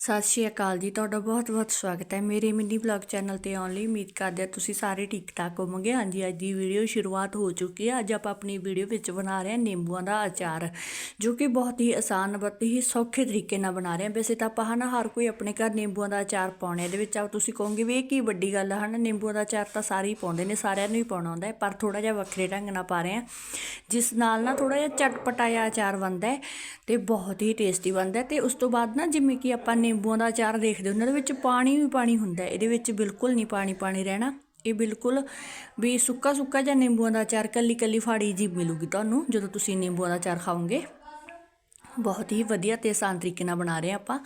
ਸਤਿ ਸ਼੍ਰੀ ਅਕਾਲ ਜੀ, ਤੁਹਾਡਾ ਬਹੁਤ-ਬਹੁਤ ਸਵਾਗਤ ਹੈ ਮੇਰੇ ਮਿੰਨੀ ਬਲੌਗ ਚੈਨਲ ਤੇ ਆਉਣ ਲਈ ਉਮੀਦ ਕਰਦੇ ਹਾਂ ਤੁਸੀਂ ਸਾਰੇ ਠੀਕ ਠਾਕ ਹੋਵੋਗੇ। ਹਾਂਜੀ, ਅੱਜ ਦੀ ਵੀਡੀਓ ਸ਼ੁਰੂਆਤ ਹੋ ਚੁੱਕੀ ਹੈ। ਅੱਜ ਆਪਾਂ ਆਪਣੀ ਵੀਡੀਓ ਵਿੱਚ ਬਣਾ ਰਹੇ ਹਾਂ ਨਿੰਬੂਆਂ ਦਾ ਅਚਾਰ, ਜੋ ਕਿ ਬਹੁਤ ਹੀ ਆਸਾਨ ਬਹੁਤ ਹੀ ਸੌਖੇ ਤਰੀਕੇ ਨਾਲ ਬਣਾ ਰਹੇ ਹਾਂ। ਵੈਸੇ ਤਾਂ ਆਪਾਂ ਹਨਾ ਹਰ ਕੋਈ ਆਪਣੇ ਘਰ ਨਿੰਬੂਆਂ ਦਾ ਅਚਾਰ ਪਾਉਣਾ ਇਹਦੇ ਵਿੱਚ ਆ ਤੁਸੀਂ ਕਹੋਗੇ ਵੀ ਇਹ ਕੀ ਵੱਡੀ ਗੱਲ ਹੈ ਹਨਾ, ਨਿੰਬੂਆਂ ਦਾ ਅਚਾਰ ਤਾਂ ਸਾਰੇ ਹੀ ਪਾਉਂਦੇ ਨੇ, ਸਾਰਿਆਂ ਨੂੰ ਹੀ ਪਾਉਣਾ ਹੁੰਦਾ ਹੈ, ਪਰ ਥੋੜਾ ਜਿਹਾ ਵੱਖਰੇ ਢੰਗ ਨਾਲ ਪਾ ਰਹੇ ਹਾਂ। ਜਿਸ ਨਾਲ ਨਾ ਥੋੜਾ ਜਿਹਾ ਚਟਪਟਾਇਆ ਅਚਾਰ ਬਣਦਾ ਹੈ ਤੇ ਬਹੁਤ ਹੀ ਟੇਸਟੀ ਬਣਦਾ ਹੈ ਤੇ ਉਸ ਤੋਂ ਬਾਅਦ ਨਾ ਜਿਵੇਂ ਕਿ ਆਪਾਂ ਨਿੰਬੂਆਂ ਦਾ ਅਚਾਰ ਦੇਖਦੇ ਉਹਨਾਂ ਦੇ ਵਿੱਚ ਪਾਣੀ ਵੀ ਪਾਣੀ ਹੁੰਦਾ ਇਹਦੇ ਵਿੱਚ ਬਿਲਕੁਲ ਨਹੀਂ ਪਾਣੀ ਪਾਣੀ ਰਹਿਣਾ, ਇਹ ਬਿਲਕੁਲ ਵੀ ਸੁੱਕਾ ਸੁੱਕਾ ਜਿਹਾ ਨਿੰਬੂਆਂ ਦਾ ਅਚਾਰ ਕੱਲੀ ਕੱਲੀ ਫਾੜੀ ਜੀ ਮਿਲੂਗੀ ਤੁਹਾਨੂੰ, ਜਦੋਂ ਤੁਸੀਂ ਨਿੰਬੂਆਂ ਦਾ ਅਚਾਰ ਖਾਓਗੇ। ਬਹੁਤ ਹੀ ਵਧੀਆ ਤੇ ਆਸਾਨ ਤਰੀਕੇ ਨਾਲ ਬਣਾ ਰਹੇ ਹਾਂ ਆਪਾਂ।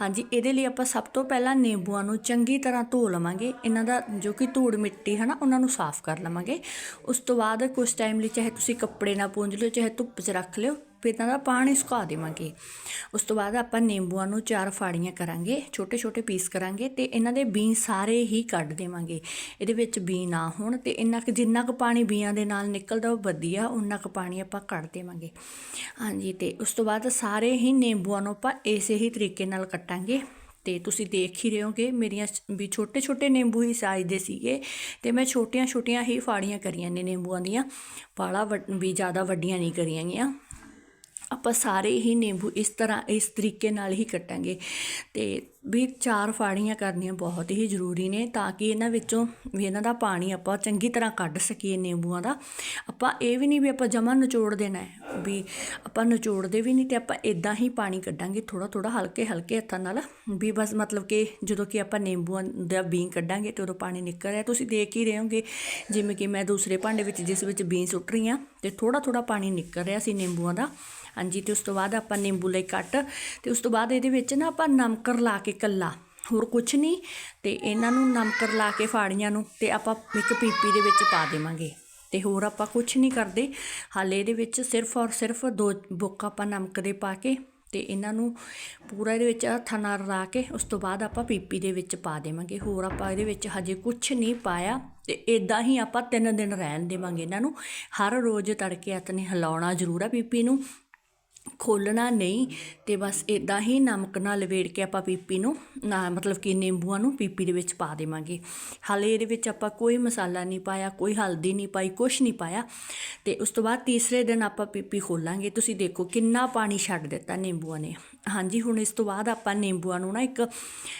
ਹਾਂਜੀ, ਇਹਦੇ ਲਈ ਆਪਾਂ ਸਭ ਤੋਂ ਪਹਿਲਾਂ ਨਿੰਬੂਆਂ ਨੂੰ ਚੰਗੀ ਤਰ੍ਹਾਂ ਧੋ ਲਵਾਂਗੇ, ਇਹਨਾਂ ਦਾ ਜੋ ਕਿ ਧੂੜ ਮਿੱਟੀ ਹੈ ਨਾ, ਉਹਨਾਂ ਨੂੰ ਸਾਫ਼ ਕਰ ਲਵਾਂਗੇ। ਉਸ ਤੋਂ ਬਾਅਦ ਕੁਝ ਟਾਈਮ ਲਈ ਚਾਹੇ ਤੁਸੀਂ ਕੱਪੜੇ ਨਾਲ ਪੂੰਝ ਲਿਓ, ਚਾਹੇ ਧੁੱਪ 'ਚ ਰੱਖ ਲਿਓ ਫਿਰ ਦਾ ਪਾਣੀ ਸੁਕਾ ਦੇਵਾਂਗੇ। ਉਸ ਤੋਂ ਬਾਅਦ ਆਪਾਂ ਨਿੰਬੂਆਂ ਨੂੰ ਚਾਰ ਫਾੜੀਆਂ ਕਰਾਂਗੇ ਛੋਟੇ ਛੋਟੇ ਪੀਸ ਕਰਾਂਗੇ ਤੇ ਇਹਨਾਂ ਦੇ ਬੀ ਸਾਰੇ ਹੀ ਕੱਢ ਦੇਵਾਂਗੇ। ਇਹਦੇ ਵਿੱਚ ਬੀ ਨਾ ਹੋਣ ਤੇ ਇੰਨਾ ਕੁ ਜਿੰਨਾ ਕੁ ਪਾਣੀ ਬੀਆਂ ਦੇ ਨਾਲ ਨਿਕਲਦਾ ਉਹ ਵਧੀਆ ਉਨਾ ਕੁ ਪਾਣੀ ਆਪਾਂ ਕੱਢ ਦੇਵਾਂਗੇ। ਹਾਂਜੀ, ਤੇ ਉਸ ਤੋਂ ਬਾਅਦ ਸਾਰੇ ਹੀ ਨਿੰਬੂਆਂ ਨੂੰ ਆਪਾਂ ਇਸੇ ਹੀ ਤਰੀਕੇ ਨਾਲ ਕੱਟਾਂਗੇ। ਤੇ ਤੁਸੀਂ ਦੇਖ ਹੀ ਰਹੇ ਹੋਗੇ, ਮੇਰੀਆਂ ਵੀ ਛੋਟੇ ਛੋਟੇ ਨਿੰਬੂ ਹੀ ਸਾਈਜ਼ ਦੇ ਸੀਗੇ ਤੇ ਮੈਂ ਛੋਟੀਆਂ ਛੋਟੀਆਂ ਹੀ ਫਾੜੀਆਂ ਕਰੀਆਂ ਨੇ ਨਿੰਬੂਆਂ ਦੀਆਂ। ਬਾਲਾ ਵੀ ਜ਼ਿਆਦਾ ਵੱਡੀਆਂ ਨਹੀਂ ਕਰੀਆਂ ਗਈਆਂ। ਆਪਾਂ ਸਾਰੇ ਹੀ ਨਿੰਬੂ ਇਸ ਤਰ੍ਹਾਂ ਇਸ ਤਰੀਕੇ ਨਾਲ ਹੀ ਕੱਟਾਂਗੇ ਤੇ ਵੀ ਚਾਰ ਫਾੜੀਆਂ ਕਰਨੀਆਂ ਬਹੁਤ ਹੀ ਜ਼ਰੂਰੀ ਨੇ ਤਾਂ ਕਿ ਇਹਨਾਂ ਵਿੱਚੋਂ ਵੀ ਇਹਨਾਂ ਦਾ ਪਾਣੀ ਆਪਾਂ ਚੰਗੀ ਤਰ੍ਹਾਂ ਕੱਢ ਸਕੀਏ ਨਿੰਬੂਆਂ ਦਾ। ਆਪਾਂ ਇਹ ਵੀ ਨਹੀਂ ਵੀ ਆਪਾਂ ਜਮਾਂ ਨਿਚੋੜ ਦੇਣਾ ਹੈ ਵੀ ਆਪਾਂ ਨਿਚੋੜਦੇ ਵੀ ਨਹੀਂ ਤੇ ਆਪਾਂ ਇਦਾਂ ਹੀ ਪਾਣੀ ਕੱਢਾਂਗੇ ਥੋੜਾ ਥੋੜਾ ਹਲਕੇ ਹਲਕੇ ਹੱਥਾਂ ਨਾਲ ਵੀ ਬਸ ਮਤਲਬ ਕਿ ਜਦੋਂ ਕਿ ਆਪਾਂ ਨਿੰਬੂਆਂ ਦਾ ਬੀਂ ਕੱਢਾਂਗੇ ਤੇ ਉਦੋਂ ਪਾਣੀ ਨਿਕਲ ਰਿਹਾ ਤੁਸੀਂ ਦੇਖ ਹੀ ਰਹੇ ਹੋਗੇ ਜਿਵੇਂ ਕਿ ਮੈਂ ਦੂਸਰੇ ਭਾਂਡੇ ਵਿੱਚ ਜਿਸ ਵਿੱਚ ਬੀਂ ਸੁੱਟ ਰਹੀ ਹਾਂ ਤੇ ਥੋੜਾ ਥੋੜਾ ਪਾਣੀ ਨਿਕਲ ਰਿਹਾ ਸੀ ਨਿੰਬੂਆਂ ਦਾ। ਹਾਂਜੀ, ਤੇ ਉਸ ਤੋਂ ਬਾਅਦ ਆਪਾਂ ਨਿੰਬੂ ਲਈ ਕੱਟ ਤੇ ਉਸ ਤੋਂ ਬਾਅਦ ਇਹਦੇ ਵਿੱਚ ਨਾ ਆਪਾਂ ਨਮਕਰ ਲਾ ਕੇ ਕੱਲਾ, ਹੋਰ ਕੁਝ ਨਹੀਂ। ਤੇ ਇਹਨਾਂ ਨੂੰ ਨਮਕ ਰਲਾ ਕੇ ਫਾੜੀਆਂ ਨੂੰ ਤੇ ਆਪਾਂ ਇੱਕ ਪੀਪੀ ਦੇ ਵਿੱਚ ਪਾ ਦੇਵਾਂਗੇ। ਤੇ ਹੋਰ ਆਪਾਂ ਕੁਝ ਨਹੀਂ ਕਰਦੇ। ਹਾਲੇ ਇਹਦੇ ਵਿੱਚ ਸਿਰਫ ਔਰ ਸਿਰਫ ਦੋ ਬੁੱਕ ਆਪਾਂ ਨਮਕ ਦੇ ਪਾ ਕੇ ਤੇ ਇਹਨਾਂ ਨੂੰ ਪੂਰਾ ਇਹਦੇ ਵਿੱਚ ਹੱਥਾਂ ਨਾਲ ਰਲਾ ਕੇ ਉਸ ਤੋਂ ਬਾਅਦ ਆਪਾਂ ਪੀਪੀ ਦੇ ਵਿੱਚ ਪਾ ਦੇਵਾਂਗੇ। ਹੋਰ ਆਪਾਂ ਇਹਦੇ ਵਿੱਚ ਹਜੇ ਕੁਝ ਨਹੀਂ ਪਾਇਆ। ਤੇ ਇਦਾਂ ਹੀ ਆਪਾਂ ਤਿੰਨ ਦਿਨ ਰਹਿਣ ਦੇਵਾਂਗੇ ਇਹਨਾਂ ਨੂੰ। ਹਰ ਰੋਜ਼ ਤੜਕੇ ਹੱਥ ਨੇ ਹਿਲਾਉਣਾ ਜ਼ਰੂਰ ਆ ਪੀਪੀ ਨੂੰ। ਖੋਲਣਾ ਨਹੀਂ ਤੇ ਬਸ ਇਦਾਂ ਹੀ ਨਮਕ ਨਾਲ ਲਵੇੜ ਕੇ ਆਪਾਂ ਪੀਪੀ ਨੂੰ, ਨਾ ਮਤਲਬ ਕਿ ਨਿੰਬੂਆਂ ਨੂੰ ਪੀਪੀ ਦੇ ਵਿੱਚ ਪਾ ਦੇਵਾਂਗੇ। ਹਾਲੇ ਇਹਦੇ ਵਿੱਚ ਆਪਾਂ ਕੋਈ ਮਸਾਲਾ ਨਹੀਂ ਪਾਇਆ, ਕੋਈ ਹਲਦੀ ਨਹੀਂ ਪਾਈ ਕੁਝ ਨਹੀਂ ਪਾਇਆ ਤੇ ਉਸ ਤੋਂ ਬਾਅਦ ਤੀਸਰੇ ਦਿਨ ਆਪਾਂ ਪੀਪੀ ਖੋਲਾਂਗੇ। ਤੁਸੀਂ ਦੇਖੋ ਕਿੰਨਾ ਪਾਣੀ ਛੱਡ ਦਿੱਤਾ ਨਿੰਬੂਆਂ ਨੇ। ਹਾਂਜੀ, ਹੁਣ ਇਸ ਤੋਂ ਬਾਅਦ ਆਪਾਂ ਨਿੰਬੂਆਂ ਨੂੰ ਨਾ ਇੱਕ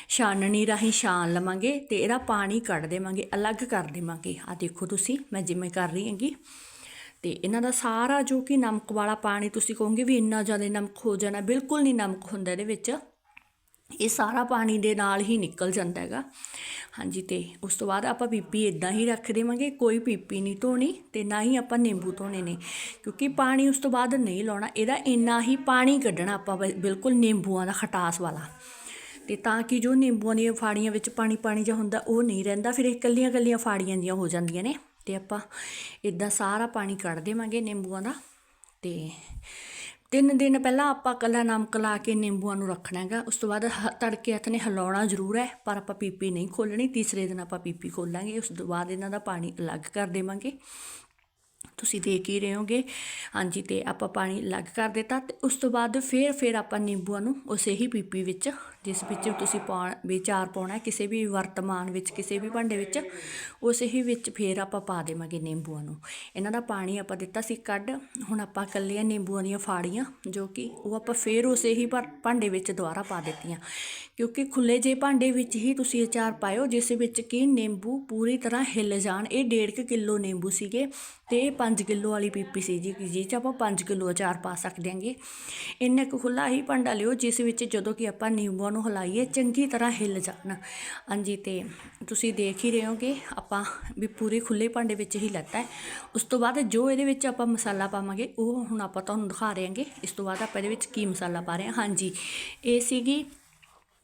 ਛਾਨਣੀ ਰਾਹੀਂ ਛਾਣ ਲਵਾਂਗੇ ਤੇ ਇਹਦਾ ਪਾਣੀ ਕੱਢ ਦੇਵਾਂਗੇ, ਅਲੱਗ ਕਰ ਦੇਵਾਂਗੇ। ਆ ਦੇਖੋ ਤੁਸੀਂ, ਮੈਂ ਜਿਵੇਂ ਕਰ ਰਹੀ ਹਾਂਗੀ। ਤੇ ਇਹਨਾਂ ਦਾ ਸਾਰਾ ਜੋ ਕਿ ਨਮਕ ਵਾਲਾ ਪਾਣੀ ਤੁਸੀਂ ਕਹੋਗੇ ਵੀ ਇੰਨਾ ਜ਼ਿਆਦਾ ਨਮਕ ਹੋ ਜਾਣਾ, ਬਿਲਕੁਲ ਨਹੀਂ ਨਮਕ ਹੁੰਦਾ ਇਹਦੇ ਵਿੱਚ। ਇਹ ਸਾਰਾ ਪਾਣੀ ਦੇ ਨਾਲ ਹੀ ਨਿਕਲ ਜਾਂਦਾ ਹੈਗਾ। ਹਾਂਜੀ, ਤੇ ਉਸ ਤੋਂ ਬਾਅਦ ਆਪਾਂ ਪੀਪੀ ਇਦਾਂ ਹੀ ਰੱਖ ਦੇਵਾਂਗੇ, ਕੋਈ ਪੀਪੀ ਨਹੀਂ ਧੋਣੀ ਤੇ ਨਾ ਹੀ ਆਪਾਂ ਨਿੰਬੂ ਧੋਣੇ ਨੇ, ਕਿਉਂਕਿ ਪਾਣੀ ਉਸ ਤੋਂ ਬਾਅਦ ਨਹੀਂ ਲਾਉਣਾ, ਇਹਦਾ ਇੰਨਾ ਹੀ ਪਾਣੀ ਕੱਢਣਾ ਆਪਾਂ ਬਿਲਕੁਲ ਨਿੰਬੂਆਂ ਦਾ ਖਟਾਸ ਵਾਲਾ। ਤੇ ਤਾਂ ਕਿ ਜੋ ਨਿੰਬੂਆਂ ਦੀਆਂ ਫਾੜੀਆਂ ਵਿੱਚ ਪਾਣੀ ਪਾਣੀ ਜਿਹਾ ਹੁੰਦਾ, ਉਹ ਨਹੀਂ ਰਹਿੰਦਾ, ਫਿਰ ਇਹ ਕੱਲੀਆਂ ਕੱਲੀਆਂ ਫਾੜੀਆਂ ਦੀਆਂ ਹੋ ਜਾਂਦੀਆਂ ਨੇ। ਤੇ ਆਪਾਂ ਇਦਾਂ ਸਾਰਾ ਪਾਣੀ ਕੱਢ ਦੇਵਾਂਗੇ ਨਿੰਬੂਆਂ ਦਾ ਤੇ ਤਿੰਨ ਦਿਨ ਪਹਿਲਾਂ ਆਪਾਂ ਕੱਲਾ ਨਮਕ ਲਾ ਕੇ ਨਿੰਬੂਆਂ ਨੂੰ ਰੱਖਣਾ ਹੈਗਾ ਉਸ ਤੋਂ ਬਾਅਦ ਤੜਕੇ ਹੱਥ ਨੇ ਹਿਲਾਉਣਾ ਜ਼ਰੂਰ ਹੈ, ਪਰ ਆਪਾਂ ਪੀਪੀ ਨਹੀਂ ਖੋਲਣੀ ਤੀਸਰੇ ਦਿਨ ਆਪਾਂ ਪੀਪੀ ਖੋਲਾਂਗੇ, ਉਸ ਤੋਂ ਬਾਅਦ ਇਹਨਾਂ ਦਾ ਪਾਣੀ ਅਲੱਗ ਕਰ ਦੇਵਾਂਗੇ। ਤੁਸੀਂ ਦੇਖ ਹੀ ਰਹੇ ਹੋਗੇ। ਹਾਂਜੀ, ਤੇ ਆਪਾਂ ਪਾਣੀ ਅਲੱਗ ਕਰ ਦਿੱਤਾ ਤੇ ਉਸ ਤੋਂ ਬਾਅਦ ਫਿਰ ਫਿਰ ਆਪਾਂ ਨਿੰਬੂਆਂ ਨੂੰ ਉਸੇ ਹੀ ਪੀਪੀ ਵਿੱਚ ਜਿਸ ਵਿੱਚ ਤੁਸੀਂ ਪਾ ਵੀ ਚਾਰ ਪਾਉਣਾ, ਕਿਸੇ ਵੀ ਵਰਤਮਾਨ ਵਿੱਚ, ਕਿਸੇ ਵੀ ਭਾਂਡੇ ਵਿੱਚ, ਉਸੇ ਹੀ ਵਿੱਚ ਫਿਰ ਆਪਾਂ ਪਾ ਦੇਵਾਂਗੇ ਨਿੰਬੂਆਂ ਨੂੰ। ਇਹਨਾਂ ਦਾ ਪਾਣੀ ਆਪਾਂ ਦਿੱਤਾ ਸੀ ਕੱਢ, ਹੁਣ ਆਪਾਂ ਕੱਲੀਆਂ ਨਿੰਬੂਆਂ ਦੀਆਂ ਫਾੜੀਆਂ, ਜੋ ਕਿ ਉਹ ਆਪਾਂ ਫਿਰ ਉਸੇ ਹੀ ਭਾਂਡੇ ਵਿੱਚ ਦੁਬਾਰਾ ਪਾ ਦਿੱਤੀਆਂ। ਕਿਉਂਕਿ ਖੁੱਲੇ ਜੇ ਭਾਂਡੇ ਵਿੱਚ ਹੀ ਤੁਸੀਂ ਅਚਾਰ ਪਾਇਓ, ਜਿਸ ਵਿੱਚ ਕਿ ਨਿੰਬੂ ਪੂਰੀ ਤਰ੍ਹਾਂ ਹਿੱਲ ਜਾਣ। ਇਹ 1.5 ਕਿਲੋ ਨਿੰਬੂ ਸੀਗੇ ਤੇ ਇਹ 5 ਕਿਲੋ ਵਾਲੀ ਪੀਪੀ ਸੀ ਜੀ ਜਿਹ 'ਚ ਆਪਾਂ 5 ਕਿਲੋ ਅਚਾਰ ਪਾ ਸਕਦੇ ਹਾਂਗੇ। ਇੰਨਾ ਕੁ ਖੁੱਲਾ ਹੀ ਭਾਂਡਾ ਲਿਓ, ਜਿਸ ਵਿੱਚ ਜਦੋਂ ਕਿ ਆਪਾਂ ਨਿੰਬੂਆਂ ਨੂੰ ਹਿਲਾਈਏ, ਚੰਗੀ ਤਰ੍ਹਾਂ ਹਿੱਲ ਜਾਣ। ਹਾਂਜੀ, ਤੇ ਤੁਸੀਂ ਦੇਖ ਹੀ ਰਹੇ ਹੋਗੇ ਆਪਾਂ ਵੀ ਪੂਰੇ ਖੁੱਲੇ ਭਾਂਡੇ ਵਿੱਚ ਹੀ ਲੈਤਾ ਹੈ। ਉਸ ਤੋਂ ਬਾਅਦ ਜੋ ਇਹਦੇ ਵਿੱਚ ਆਪਾਂ ਮਸਾਲਾ ਪਾਵਾਂਗੇ, ਉਹ ਹੁਣ ਆਪਾਂ ਤੁਹਾਨੂੰ ਦਿਖਾ ਰਹੇ ਹਾਂਗੇ। ਇਸ ਤੋਂ ਬਾਅਦ ਆਪਾਂ ਇਹਦੇ ਵਿੱਚ ਕੀ ਮਸਾਲਾ ਪਾ ਰਹੇ ਹਾਂ? ਹਾਂਜੀ, ਇਹ ਸੀਗੀ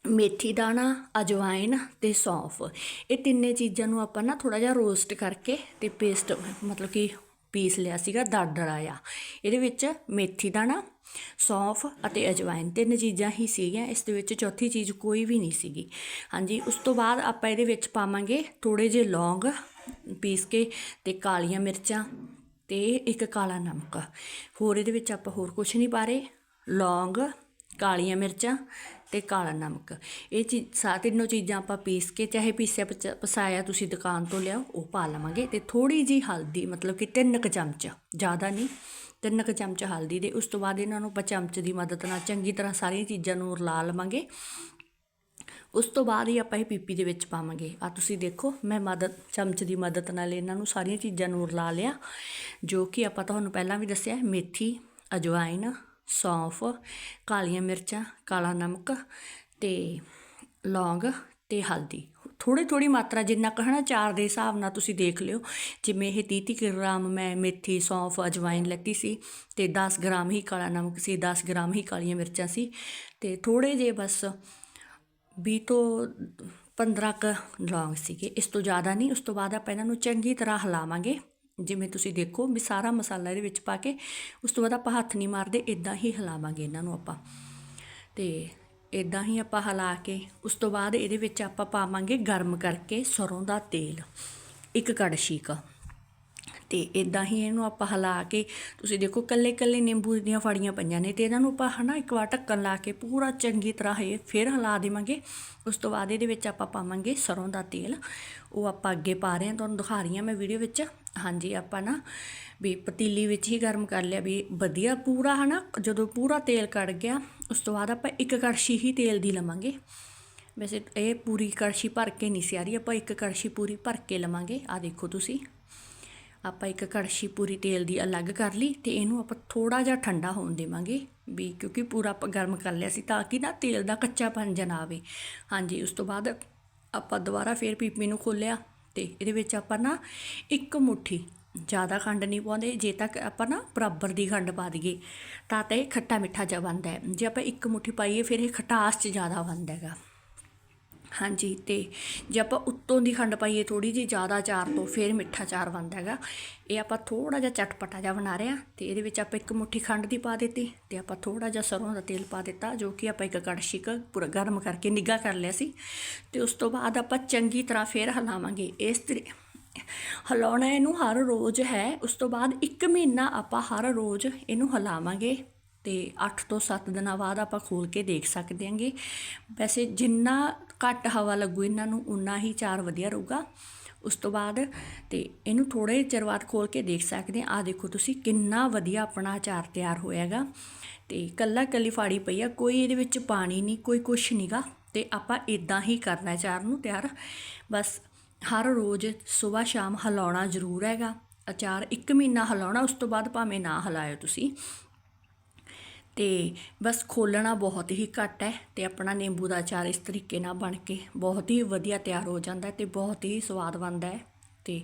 ਮੇਥੀ ਦਾਣਾ ਅਜਵਾਇਨ ਤੇ ਸੌਂਫ। ਇਹ ਤਿੰਨੇ ਚੀਜ਼ਾਂ ਨੂੰ ਆਪਾਂ ਨਾ ਥੋੜਾ ਜਿਹਾ ਰੋਸਟ ਕਰਕੇ ਤੇ ਪੇਸਟ, ਮਤਲਬ ਕਿ ਪੀਸ ਲਿਆ ਸੀਗਾ ਦਰਦਰਾ ਆ ਇਹਦੇ ਵਿੱਚ ਮੇਥੀ ਦਾਣਾ, ਸੌਂਫ ਅਤੇ ਅਜਵਾਇਨ ਤਿੰਨ ਚੀਜ਼ਾਂ ਹੀ ਸੀਗੀਆਂ। ਇਸ ਦੇ ਵਿੱਚ ਚੌਥੀ ਚੀਜ਼ ਕੋਈ ਵੀ ਨਹੀਂ ਸੀਗੀ। ਹਾਂਜੀ, ਉਸ ਤੋਂ ਬਾਅਦ ਆਪਾਂ ਇਹਦੇ ਵਿੱਚ ਪਾਵਾਂਗੇ ਥੋੜੇ ਜਿਹੇ ਲੌਂਗ ਪੀਸ ਕੇ ਤੇ ਕਾਲੀਆਂ ਮਿਰਚਾਂ ਤੇ ਇੱਕ ਕਾਲਾ ਨਮਕ। ਹੋਰ ਇਹਦੇ ਵਿੱਚ ਆਪਾਂ ਹੋਰ ਕੁਝ ਨਹੀਂ ਪਾ ਰਹੇ। ਲੌਂਗ, ਕਾਲੀਆਂ ਮਿਰਚਾਂ ਤੇ ਕਾਲਾ ਨਮਕ। ਇਹ ਚੀਜ਼ ਸਾ, ਤਿੰਨੋਂ ਚੀਜ਼ਾਂ ਆਪਾਂ ਪੀਸ ਕੇ, ਚਾਹੇ ਪੀਸਿਆ ਪਚ- ਪਸਾਇਆ ਤੁਸੀਂ ਦੁਕਾਨ ਤੋਂ ਲਿਆਓ, ਉਹ ਪਾ ਲਵਾਂਗੇ ਤੇ ਥੋੜੀ ਜੀ ਹਲਦੀ, ਮਤਲਬ ਕਿ ਤਿੰਨ ਕੁ ਚਮਚ, ਜ਼ਿਆਦਾ ਨਹੀਂ, ਤਿੰਨ ਕੁ ਚਮਚ ਹਲਦੀ ਦੇ, ਉਸ ਤੋਂ ਬਾਅਦ ਇਹਨਾਂ ਨੂੰ ਆਪਾਂ ਚਮਚ ਦੀ ਮਦਦ ਨਾਲ ਚੰਗੀ ਤਰ੍ਹਾਂ ਸਾਰੀਆਂ ਚੀਜ਼ਾਂ ਨੂੰ ਰਲਾ ਲਵਾਂਗੇ। ਉਸ ਤੋਂ ਬਾਅਦ ਹੀ ਆਪਾਂ ਇਹ ਪੀਪੀ ਦੇ ਵਿੱਚ ਪਾਵਾਂਗੇ। ਆ ਤੁਸੀਂ ਦੇਖੋ, ਮੈਂ ਮਦਦ, ਚਮਚ ਦੀ ਮਦਦ ਨਾਲ ਇਹਨਾਂ ਨੂੰ ਸਾਰੀਆਂ ਚੀਜ਼ਾਂ ਨੂੰ ਰਲਾ ਲਿਆ, ਜੋ ਕਿ ਆਪਾਂ ਤੁਹਾਨੂੰ ਪਹਿਲਾਂ ਵੀ ਦੱਸਿਆ, ਮੇਥੀ ਅਜਵਾਇਨ ਸੌਂਫ, ਕਾਲੀਆਂ ਮਿਰਚਾਂ, ਕਾਲਾ ਨਮਕ ਅਤੇ ਲੌਂਗ ਅਤੇ ਹਲਦੀ। ਥੋੜ੍ਹੀ ਥੋੜ੍ਹੀ ਮਾਤਰਾ ਜਿੰਨਾ ਕੁ ਹਨਾ, ਚਾਰ ਦੇ ਹਿਸਾਬ ਨਾਲ ਤੁਸੀਂ ਦੇਖ ਲਿਓ। ਜਿਵੇਂ ਇਹ 30 ਤੀਹ ਗ੍ਰਾਮ ਮੈਂ ਮੇਥੀ, ਸੌਂਫ, ਅਜਵਾਇਨ ਲੱਤੀ ਸੀ ਤੇ 10 ਗ੍ਰਾਮ ਹੀ ਕਾਲਾ ਨਮਕ ਸੀ 10 ਗ੍ਰਾਮ ਹੀ ਕਾਲੀਆਂ ਮਿਰਚਾਂ ਸੀ ਤੇ ਥੋੜੇ ਜੇ ਬਸ 20 ਤੋਂ 15 ਕ ਲੌਂਗ ਸੀਗੇ। ਇਸ ਤੋਂ ਜ਼ਿਆਦਾ ਨਹੀਂ, ਉਸ ਤੋਂ ਬਾਅਦ ਆਪਾਂ ਇਹਨਾਂ ਨੂੰ ਚੰਗੀ ਤਰ੍ਹਾਂ ਹਿਲਾਵਾਂਗੇ। ਜਿਵੇਂ ਤੁਸੀਂ ਦੇਖੋ ਵੀ ਸਾਰਾ ਮਸਾਲਾ ਇਹਦੇ ਵਿੱਚ ਪਾ ਕੇ ਉਸ ਤੋਂ ਬਾਅਦ ਆਪਾਂ ਹੱਥ ਨਹੀਂ ਮਾਰਦੇ ਇਦਾਂ ਹੀ ਹਿਲਾਵਾਂਗੇ ਇਹਨਾਂ ਨੂੰ ਆਪਾਂ। ਤੇ ਇਦਾਂ ਹੀ ਆਪਾਂ ਹਿਲਾ ਕੇ ਉਸ ਤੋਂ ਬਾਅਦ ਇਹਦੇ ਵਿੱਚ ਆਪਾਂ ਪਾਵਾਂਗੇ ਗਰਮ ਕਰਕੇ ਸਰੋਂ ਦਾ ਤੇਲ, ਇੱਕ ਕੜਛੀ ਕ। ਤੇ ਇਦਾਂ ਹੀ ਇਹਨੂੰ ਆਪਾਂ ਹਿਲਾ ਕੇ, ਤੁਸੀਂ ਦੇਖੋ ਕੱਲੇ ਕੱਲੇ ਨਿੰਬੂ ਦੀਆਂ ਫੜੀਆਂ ਪਈਆਂ ਨੇ ਤੇ ਇਹਨਾਂ ਨੂੰ ਆਪਾਂ ਹਨਾ ਇੱਕ ਵਾਰ ਢੱਕਣ ਲਾ ਕੇ ਪੂਰਾ ਚੰਗੀ ਤਰ੍ਹਾਂ ਇਹ ਫਿਰ ਹਿਲਾ ਦੇਵਾਂਗੇ। ਉਸ ਤੋਂ ਬਾਅਦ ਇਹਦੇ ਵਿੱਚ ਆਪਾਂ ਪਾਵਾਂਗੇ ਸਰੋਂ ਦਾ ਤੇਲ। ਉਹ ਆਪਾਂ ਅੱਗੇ ਪਾ ਰਹੇ ਹਾਂ, ਤੁਹਾਨੂੰ ਦਿਖਾ ਰਹੀ ਹਾਂ ਮੈਂ ਵੀਡੀਓ ਵਿੱਚ। ਹਾਂਜੀ, ਆਪਾਂ ਨਾ ਵੀ ਪਤੀਲੀ ਵਿੱਚ ਹੀ ਗਰਮ ਕਰ ਲਿਆ ਵੀ ਵਧੀਆ ਪੂਰਾ ਹਨਾ, ਜਦੋਂ ਪੂਰਾ ਤੇਲ ਕੱਢ ਗਿਆ, ਉਸ ਤੋਂ ਬਾਅਦ ਆਪਾਂ ਇੱਕ ਕੜਛੀ ਹੀ ਤੇਲ ਦੀ ਲਵਾਂਗੇ। ਵੈਸੇ ਇਹ ਪੂਰੀ ਕੜਛੀ ਭਰ ਕੇ ਨਹੀਂ ਸੀ ਆ ਰਹੀ, ਆਪਾਂ ਇੱਕ ਕੜਛੀ ਪੂਰੀ ਭਰ ਕੇ ਲਵਾਂਗੇ। ਆ ਦੇਖੋ ਤੁਸੀਂ। ਆਪਾਂ ਇੱਕ ਕੜਛੀ ਪੂਰੀ ਤੇਲ ਦੀ ਅਲੱਗ ਕਰ ਲਈ ਤੇ ਇਹਨੂੰ ਆਪਾਂ ਥੋੜਾ ਜਿਹਾ ਠੰਡਾ ਹੋਣ ਦੇਵਾਂਗੇ ਵੀ ਕਿਉਂਕਿ ਪੂਰਾ ਆਪਾਂ ਗਰਮ ਕਰ ਲਿਆ ਸੀ ਤਾਂ ਕਿ ਨਾ ਤੇਲ ਦਾ ਕੱਚਾਪਨ ਨਾ ਆਵੇ। ਹਾਂਜੀ, ਉਸ ਤੋਂ ਬਾਅਦ ਆਪਾਂ ਦੁਬਾਰਾ ਫੇਰ ਪੀਪੀ ਨੂੰ ਖੋਲਿਆ ਤੇ ਇਹਦੇ ਵਿੱਚ ਆਪਾਂ ਨਾ ਇੱਕ ਮੁਠੀ ਜ਼ਿਆਦਾ ਖੰਡ ਨਹੀਂ ਪਾਉਂਦੇ, ਜੇ ਤੱਕ ਆਪਾਂ ਨਾ ਬਰਾਬਰ ਦੀ ਖੰਡ ਪਾ ਦਈਏ ਤਾਂ ਤਾਂ ਇਹ ਖੱਟਾ ਮਿੱਠਾ ਜਿਹਾ ਬਣਦਾ ਹੈ। ਜੇ ਆਪਾਂ ਇੱਕ ਮੁਠੀ ਪਾਈਏ, ਫਿਰ ਇਹ ਖਟਾਸ 'ਚ ਜ਼ਿਆਦਾ ਬਣਦਾ ਹੈਗਾ। ਹਾਂਜੀ, ਤੇ ਜੇ ਆਪਾਂ ਉੱਤੋਂ ਦੀ ਖੰਡ ਪਾਈਏ ਥੋੜੀ ਜਿਹੀ, ਜ਼ਿਆਦਾ ਚਾਰ ਤੋਂ ਫਿਰ ਮਿੱਠਾ ਚਾਰ ਬਣਦਾ ਹੈਗਾ। ਇਹ ਆਪਾਂ ਥੋੜਾ ਜਿਹਾ ਚਟਪਟਾ ਜਿਹਾ ਬਣਾ ਰਹੇ ਹਾਂ, ਤੇ ਇਹਦੇ ਵਿੱਚ ਆਪਾਂ ਇੱਕ ਮੁੱਠੀ ਖੰਡ ਦੀ ਪਾ ਦਿੱਤੀ, ਤੇ ਆਪਾਂ ਥੋੜਾ ਜਿਹਾ ਸਰੋਂ ਦਾ ਤੇਲ ਪਾ ਦਿੱਤਾ, ਜੋ ਕਿ ਆਪਾਂ ਇੱਕ ਕੜਛੀ ਕ ਪੂਰਾ ਗਰਮ ਕਰਕੇ ਨਿੱਘਾ ਕਰ ਲਿਆ ਸੀ। ਤੇ ਉਸ ਤੋਂ ਬਾਅਦ ਆਪਾਂ ਚੰਗੀ ਤਰ੍ਹਾਂ ਫਿਰ ਹਿਲਾਵਾਂਗੇ। ਇਸ ਤਰੀ, ਹਿਲਾਉਣਾ ਇਹਨੂੰ ਹਰ ਰੋਜ਼ ਹੈ, ਉਸ ਤੋਂ ਬਾਅਦ 1 ਮਹੀਨਾ ਆਪਾਂ ਹਰ ਰੋਜ਼ ਇਹਨੂੰ ਹਿਲਾਵਾਂਗੇ, ਤੇ 8 ਤੋਂ 7 ਦਿਨਾਂ ਬਾਅਦ ਆਪਾਂ ਖੋਲ ਕੇ ਦੇਖ ਸਕਦੇ ਹਾਂਗੇ। ਵੈਸੇ ਜਿੰਨਾ ਘੱਟ ਹਵਾ ਲੱਗੂ, ਇਹਨਾਂ ਨੂੰ ਉਨਾ ਹੀ ਚਾਰ ਵਧੀਆ ਰਹੂਗਾ। ਉਸ ਤੋਂ ਬਾਅਦ ਤੇ ਇਹਨੂੰ ਥੋੜੇ ਚਿਰ ਬਾਅਦ ਖੋਲ ਕੇ ਦੇਖ ਸਕਦੇ ਆ ਆ ਦੇਖੋ ਤੁਸੀਂ ਕਿੰਨਾ ਵਧੀਆ ਆਪਣਾ ਅਚਾਰ ਤਿਆਰ ਹੋਇਆਗਾ ਤੇ ਕੱਲਾ ਕੱਲੀ ਫਾੜੀ ਪਈ ਆ, ਕੋਈ ਇਹਦੇ ਵਿੱਚ ਪਾਣੀ ਨਹੀਂ, ਕੋਈ ਕੁਛ ਨਹੀਂਗਾ। ਤੇ ਆਪਾਂ ਇਦਾਂ ਹੀ ਕਰਨਾ ਅਚਾਰ ਨੂੰ ਤਿਆਰ। ਬਸ ਹਰ ਰੋਜ਼ ਸਵੇਰ ਸ਼ਾਮ ਹਿਲਾਉਣਾ ਜ਼ਰੂਰ ਹੈਗਾ। ਅਚਾਰ 1 ਮਹੀਨਾ ਹਿਲਾਉਣਾ, ਉਸ ਤੋਂ ਬਾਅਦ ਭਾਵੇਂ ਨਾ ਹਿਲਾਇਓ ਤੁਸੀਂ। ਤੇ ਬਸ ਖੋਲਣਾ ਬਹੁਤ ਹੀ ਘੱਟ ਹੈ ਤੇ ਆਪਣਾ ਨਿੰਬੂ ਦਾ ਅਚਾਰ ਇਸ ਤਰੀਕੇ ਨਾਲ ਬਣ ਕੇ ਬਹੁਤ ਹੀ ਵਧੀਆ ਤਿਆਰ ਹੋ ਜਾਂਦਾ ਹੈ ਤੇ ਬਹੁਤ ਹੀ ਸਵਾਦ ਬਣਦਾ ਹੈ। ਤੇ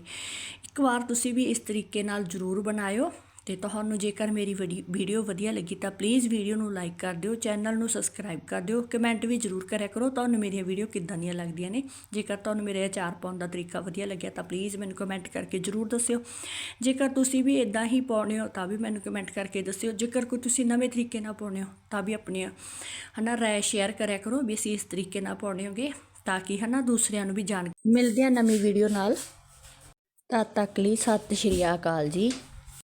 ਇੱਕ ਵਾਰ ਤੁਸੀਂ ਵੀ ਇਸ ਤਰੀਕੇ ਨਾਲ ਜ਼ਰੂਰ ਬਣਾਇਓ। ਤੇ ਤੁਹਾਨੂੰ ਜੇਕਰ ਮੇਰੀ ਵੀਡੀ- ਵੀਡੀਓ ਵਧੀਆ ਲੱਗੀ ਤਾਂ ਪਲੀਜ਼ ਵੀਡੀਓ ਨੂੰ ਲਾਈਕ ਕਰ ਦਿਓ ਚੈਨਲ ਨੂੰ ਸਬਸਕ੍ਰਾਈਬ ਕਰ ਦਿਓ ਕਮੈਂਟ ਵੀ ਜ਼ਰੂਰ ਕਰਿਆ ਕਰੋ, ਤੁਹਾਨੂੰ ਮੇਰੀਆਂ ਵੀਡੀਓ ਕਿੱਦਾਂ ਦੀਆਂ ਲੱਗਦੀਆਂ ਨੇ। ਜੇਕਰ ਤੁਹਾਨੂੰ ਮੇਰੇ ਅਚਾਰ ਪਾਉਣ ਦਾ ਤਰੀਕਾ ਵਧੀਆ ਲੱਗਿਆ ਤਾਂ ਪਲੀਜ਼ ਮੈਨੂੰ ਕਮੈਂਟ ਕਰਕੇ ਜ਼ਰੂਰ ਦੱਸਿਓ। ਜੇਕਰ ਤੁਸੀਂ ਵੀ ਇਦਾਂ ਹੀ ਪਾਉਣੇ ਹੋ ਤਾਂ ਵੀ ਮੈਨੂੰ ਕਮੈਂਟ ਕਰਕੇ ਦੱਸਿਓ। ਜੇਕਰ ਕੋਈ ਤੁਸੀਂ ਨਵੇਂ ਤਰੀਕੇ ਨਾਲ ਪਾਉਣੇ ਹੋ ਤਾਂ ਵੀ ਆਪਣੀਆਂ, ਹਨਾ, ਰਾਏ ਸ਼ੇਅਰ ਕਰਿਆ ਕਰੋ ਵੀ ਅਸੀਂ ਇਸ ਤਰੀਕੇ ਨਾਲ ਪਾਉਣੇ ਹੋਗੇ ਤਾਂ ਕਿ, ਹਨਾ, ਦੂਸਰਿਆਂ ਨੂੰ ਵੀ ਜਾਣ ਮਿਲਦੇ ਆ ਨਵੀਂ ਵੀਡੀਓ ਨਾਲ। ਤਦ ਤੱਕ ਲਈ ਸਤਿ ਸ਼੍ਰੀ ਅਕਾਲ ਜੀ।